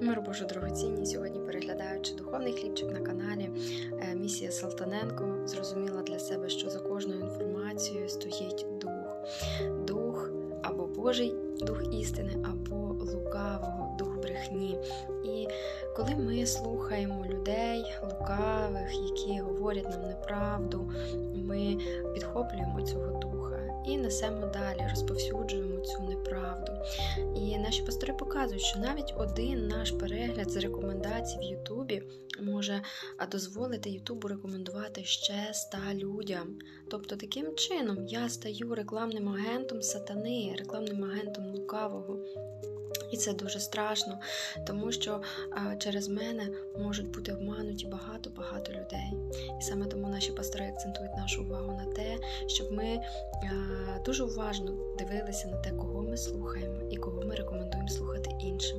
Мир Боже дорогоцінні. Сьогодні переглядаючи духовний хлібчик на каналі е, Місія Салтаненко, зрозуміла для себе, що за кожною інформацією стоїть дух. Дух або Божий дух істини, або лукавого дух брехні. І коли ми слухаємо людей лукавих, які говорять нам неправду, ми підхоплюємо цього духа і несемо далі, розповсюджуємо цю наші пастори показують, що навіть один наш перегляд з рекомендацій в Ютубі може дозволити Ютубу рекомендувати ще 100 людям. Тобто, таким чином я стаю рекламним агентом сатани, рекламним агентом лукавого. І це дуже страшно, тому що а, через мене можуть бути обмануті багато-багато людей. І саме тому наші пастори акцентують нашу увагу на те, щоб ми а, дуже уважно дивилися на те, кого ми слухаємо і кого ми рекомендуємо change.